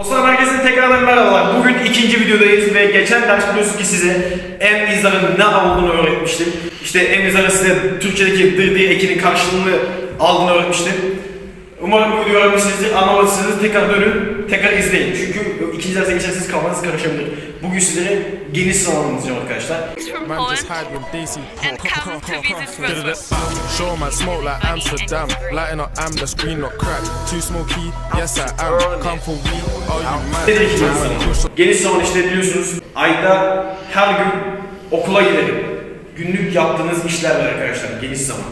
Dostlar herkese tekrardan merhabalar. Bugün ikinci videodayız ve geçen ders biliyorsunuz ki size em izarın ne olduğunu öğretmiştim. İşte em izarı size Türkçedeki dır diye ekinin karşılığını aldığını öğretmiştim. Umarım bu videoyu öğrenmişsinizdir, anlamadıysanız tekrar dönün, tekrar izleyin. Çünkü ikinci derse geçerseniz kafanız karışabilir. Bugün sizlere geniş sınav anlatacağım arkadaşlar. Show man smoke like Amsterdam. Lighting up amless, green not crack. Too smoky, yes I am. Come for weed, are you mad? Geniş zaman işte biliyorsunuz ayda her gün okula gidelim. Günlük yaptığınız işler var arkadaşlar geniş zaman.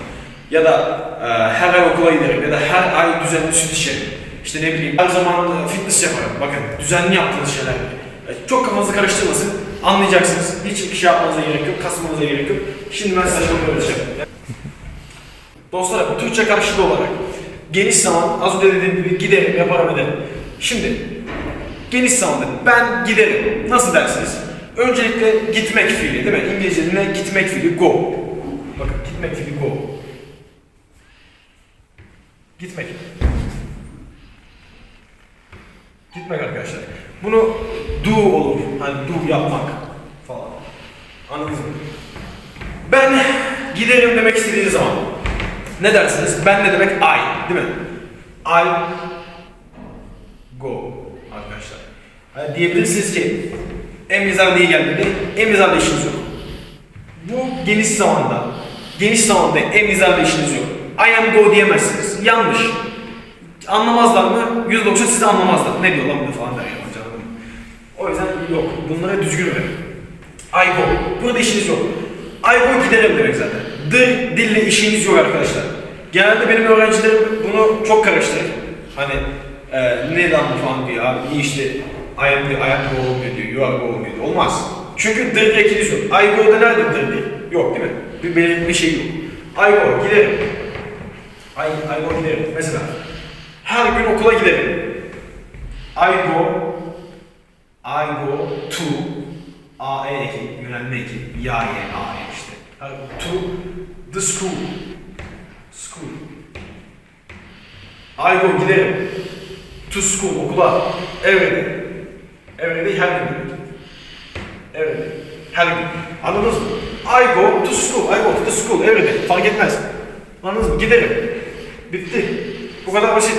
Ya da e, her ay okula giderim ya da her ay düzenli süt içerim. İşte ne bileyim her zaman e, fitness yaparım. Bakın düzenli yaptığınız şeyler. E, Çok kafanızı karıştırmasın. Anlayacaksınız. Hiç şey yapmanıza gerek yok, kasmanıza gerek yok. Şimdi ben size şunu öğreteceğim. Dostlar Türkçe karşılığı olarak geniş zaman az önce dediğim gibi giderim, yaparım ederim. Şimdi geniş zamanda ben giderim. Nasıl dersiniz? Öncelikle gitmek fiili değil mi? İngilizce'de? Gitmek fiili go. Bakın gitmek fiili go. Gitmek. Gitmek arkadaşlar. Bunu do olur. Hani do yapmak falan. Anladınız mı? Ben giderim demek istediğiniz zaman ne dersiniz? Ben ne demek I değil mi? I go arkadaşlar. Hani diyebilirsiniz ki emizar diye gelmedi. Emizarla işiniz yok. Bu geniş zamanda, geniş zamanda emizarla işiniz yok. I am go diyemezsiniz. Yanlış. Anlamazlar mı? %90 sizi anlamazlar. Ne diyor lan bu falan der yabancı anladın mı? O yüzden yok. Bunlara düzgün verin. I go. Burada işiniz yok. I go giderim demek zaten. The dille işiniz yok arkadaşlar. Genelde benim öğrencilerim bunu çok karıştırır. Hani e, ne lan bu falan diyor abi. İyi işte I am go olmuyor diyor, go olmuyor diyor. Olmaz. Çünkü the diye ikiniz yok. I go'da nerede the değil? Yok değil mi? Bir belirli bir şey yok. I go giderim. I, I go giderim. Mesela her gün okula giderim. I go I go to A E eki, yönelme eki, ya ye, a e işte. To the school. School. I go giderim. To school, okula. Every day. Every day her gün demek. Every day. Her gün. Anladınız mı? I go to school. I go to the school every day. Fark etmez. Anladınız mı? Giderim. Bitti. Bu kadar basit.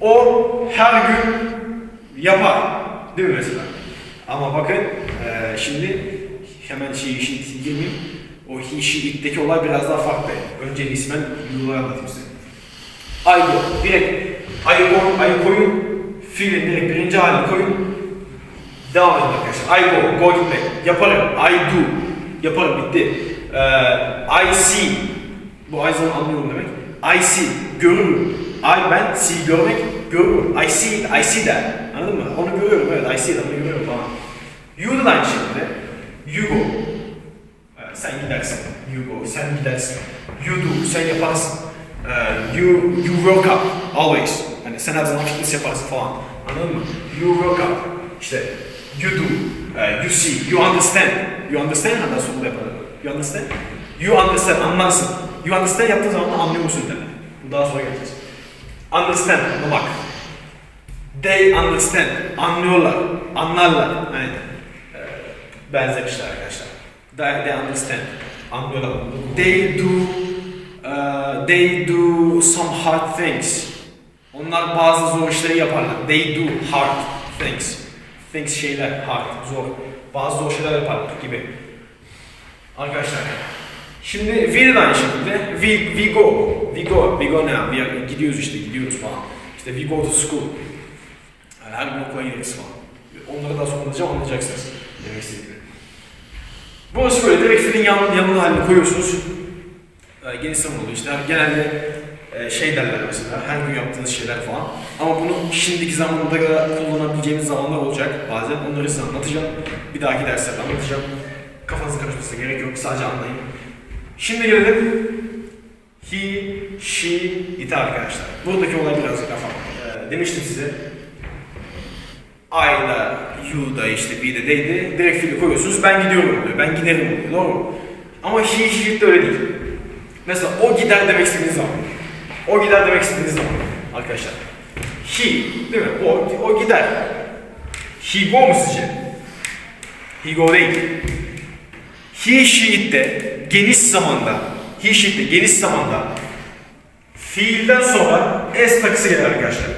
O her gün yapar. Değil mi mesela? Ama bakın eee, şimdi hemen şey işin girmeyeyim. O he, she, it'teki olay biraz daha farklı. Önce ismen yılları anlatayım size. I go. Direkt I go, I koyun. Fiilin direkt birinci halini koyun. Devam edin arkadaşlar. I go, go gitmek. Yaparım. I do. Yaparım. Bitti. Eee, I see. Bu aynı zamanda anlıyorum demek. I see. Görürüm. I ben see görmek. Görürüm. I see it. I see that. Anladın mı? Onu görüyorum. See it. Onu görüyorum falan. Aynı şekilde. You go. Ee, Sen gidersin. You go. Sen gidersin. You do. Sen yaparsın. Ee, You, you work up. Always. Hani sen her zaman fitness yaparsın falan. Anladın mı? You work up. İşte you do. Ee, You see. You understand. You understand hatta sonunda yapalım. You understand? You understand. Anlarsın. You understand yaptığın zaman da anlıyor musun demek. Bu daha sonra geleceğiz. Understand. Anlamak. They understand. Anlıyorlar. Anlarlar. Yani e, benzer işler arkadaşlar. They, they understand. Anlıyorlar. They do uh, they do some hard things. Onlar bazı zor işleri yaparlar. They do hard things. Things şeyler hard, zor. Bazı zor şeyler yaparlar gibi. Arkadaşlar. Şimdi we de aynı şekilde. We, we go. We go. We go now. We are, gidiyoruz işte gidiyoruz falan. İşte we go to school. Yani her gün okula gideriz falan. Onları daha sonra anlatacağım anlayacaksınız. Demek istediğimi. Burası böyle direkt filin yan, yanına halini koyuyorsunuz. Ee, geniş sınav oluyor işte. Genelde e, şey derler mesela, her gün yaptığınız şeyler falan. Ama bunu şimdiki zamanda da kullanabileceğimiz zamanlar olacak bazen. Onları size anlatacağım. Bir dahaki derslerde anlatacağım. Kafanızı karışmasına gerek yok, sadece anlayın. Şimdi gelelim he, she, it arkadaşlar. Buradaki olay birazcık daha farklı. Ee, demiştim size. You da işte we de they'di. Direkt fiili koyuyorsunuz. Ben gidiyorum oluyor. Ben giderim oluyor. Doğru mu? Ama he, she, de öyle değil. Mesela o gider demek istediğiniz zaman. O gider demek istediğiniz zaman. Arkadaşlar. He, değil mi? O, o gider. He go mu sizce? He go değil. He, she, de geniş zamanda, he, she, de geniş zamanda fiilden sonra s takısı gelir arkadaşlar.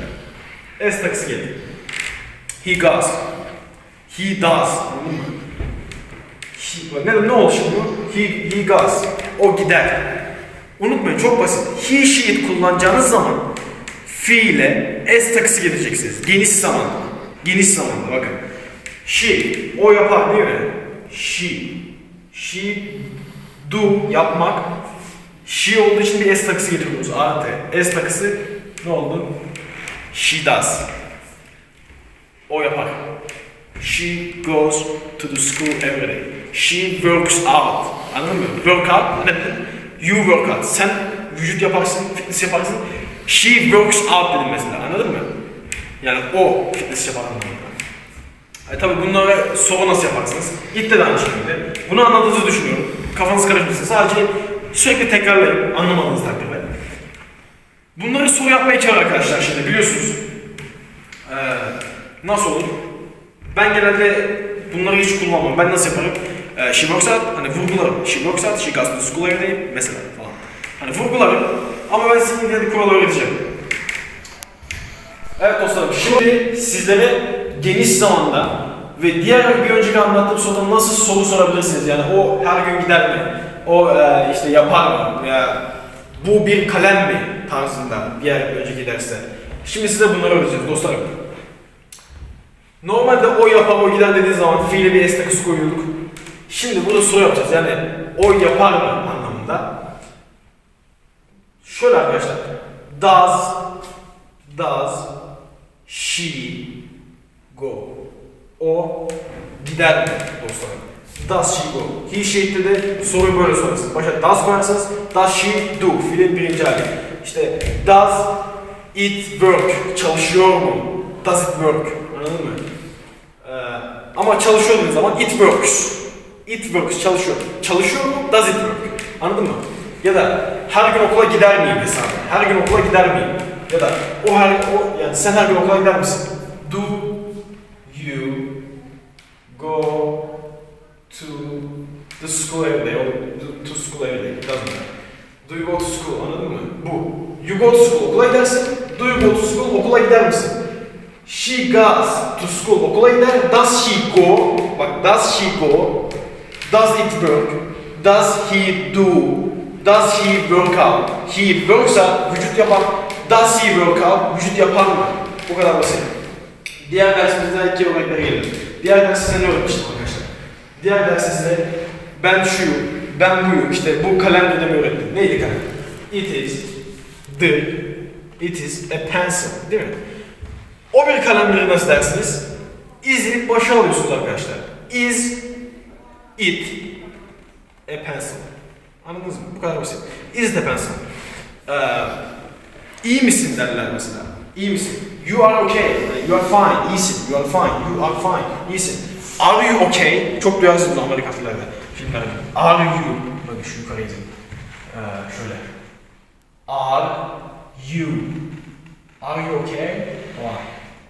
S takısı gelir. He goes. He does. He, ne, ne oldu şimdi? He, he goes. O gider. Unutmayın çok basit. He, she, it kullanacağınız zaman fiile s takısı getireceksiniz. Geniş zamanda. Geniş zamanda bakın. She, o yapar değil mi? She. She do yapmak. She olduğu için bir s takısı getiriyoruz. Artı. S takısı ne oldu? She does. O yapar. She goes to the school every day. She works out. Anladın mı? Work out ne? You work out. Sen vücut yaparsın, fitness yaparsın. She works out dedim mesela. Anladın mı? Yani o fitness yapar anlamında. E tabi bunları soru nasıl yaparsınız? İlk de aynı şekilde. Bunu anladığınızı düşünüyorum. Kafanız karışmasın. Sadece sürekli tekrarlayın anlamadığınız takdirde. Bunları soru yapmaya çalışın arkadaşlar şimdi biliyorsunuz. Ee, nasıl olur? Ben genelde bunları hiç kullanmam. Ben nasıl yaparım? Ee, she works out, hani vurgularım. She works out, she goes to school every day mesela falan. Hani vurgularım ama ben size yine kural öğreteceğim. Evet dostlarım, şimdi sizlere geniş zamanda ve diğer bir önceki anlattığım soruda nasıl soru sorabilirsiniz? Yani o her gün gider mi? O e, işte yapar mı? Veya bu bir kalem mi tarzında diğer önceki derste. Şimdi size bunları öğreteceğiz dostlarım. Normalde o yapar o gider dediği zaman fiile bir s takısı koyuyorduk. Şimdi burada soru yapacağız. Yani o yapar mı anlamında. Şöyle arkadaşlar. Does does she go? O gider mi dostlarım? Does she go? He she'de de soruyu böyle sorarsınız. Başa does koyarsanız does she do? Fiilin birinci hali. İşte does it work? Çalışıyor mu? Does it work? Ama çalışıyor dediğin zaman it works. It works çalışıyor. Çalışıyor mu? Does it work? Anladın mı? Ya da her gün okula gider miyim hesabı? Her gün okula gider miyim? Ya da o her o yani sen her gün okula gider misin? Do you go to the school every day? To, school every day? Doesn't matter. Do you go to school? Anladın mı? Bu. You go to school. Okula gidersin. Do you go to school? Okula gider misin? She goes to school. Okula gider. Does she go? Bak does she go? Does it work? Does he do? Does he work out? He works out, vücut yapar. Does he work out? Vücut yapar mı? Bu kadar basit. Diğer dersimizde iki örnekler gelir. Diğer derste size ne öğretmiştim arkadaşlar? Diğer derste size ben şuyum, ben buyum, işte bu kalem ödemi öğrettim. Neydi kalem? It is the, it is a pencil, değil mi? O bir kalemleri nasıl dersiniz? Is'i başa alıyorsunuz arkadaşlar. Is it a pencil? Anladınız mı? Bu kadar basit. Is it a pencil? Ee, iyi misin derler mesela. İyi misin? You are okay. You are fine. İyisin. You are fine. You are fine. İyisin. Are you okay? Çok duyarsınız Amerikan filmlerde. Filmlerde. Are you? Bak şu yukarı izin. Ee, şöyle. Are you? Are you okay? Tamam.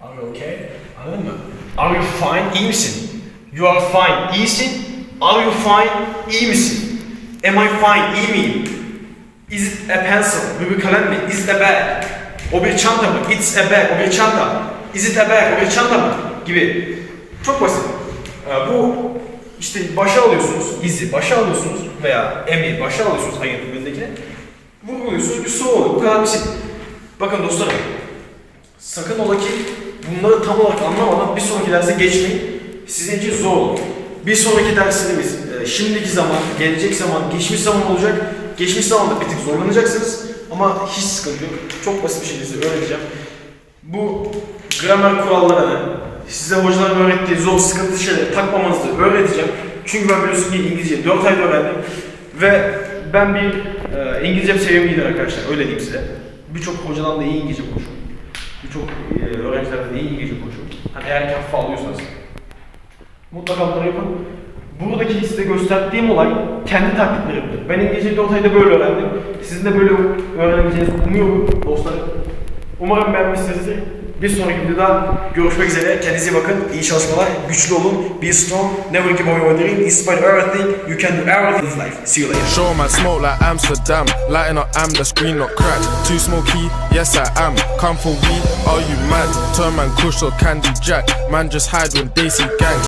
Are you okay? Anladın mı? Are you fine? İyi misin? You are fine. İyisin. Are you fine? İyi misin? Am I fine? İyi miyim? Is it a pencil? Bu bir kalem mi? Is it a bag? O bir çanta mı? It's a bag. O bir çanta. Is it a bag? O bir çanta mı? Gibi. Çok basit. Ee, bu işte başa alıyorsunuz. Is'i başa alıyorsunuz veya M'i başa alıyorsunuz hayır bölümündekine. Vurguluyorsunuz bir soru oluyor. Bu kadar basit. Bakın dostlarım. Sakın ola ki bunları tam olarak anlamadan bir sonraki derse geçmeyin. Sizin için zor olur. Bir sonraki derslerimiz e, şimdiki zaman, gelecek zaman, geçmiş zaman olacak. Geçmiş zamanda bir tık zorlanacaksınız ama hiç sıkıntı yok. Çok basit bir şekilde size öğreteceğim. Bu gramer kurallarını size hocaların öğrettiği zor sıkıntı şeyleri takmamanızı öğreteceğim. Çünkü ben biliyorsunuz ki İngilizce 4 ayda öğrendim. Ve ben bir e, İngilizce seviyem iyidir arkadaşlar öyle diyeyim size. Birçok hocadan da iyi İngilizce konuşuyorum. Birçok e, öğrencilerden de iyi İngilizce konuşuyorum. Hani eğer ki alıyorsanız. Mutlaka bunları yapın. Buradaki size gösterdiğim olay kendi taklitlerimdir. Ben İngilizceyi 4 ayda böyle öğrendim. Sizin de böyle öğrenebileceğinizi umuyorum dostlarım. Umarım beğenmişsinizdir. Bir sonraki videoda görüşmek üzere. Kendinize iyi bakın. İyi çalışmalar. Güçlü olun. Be strong. Never give up your dream. In everything, you can do everything in life. See you later. Show man smoke like Amsterdam. Lighting up am, the screen not cracked. Too smoky, yes I am. Come for weed, are you mad? Turn man kush or candy jack. Man just hide when they see gang.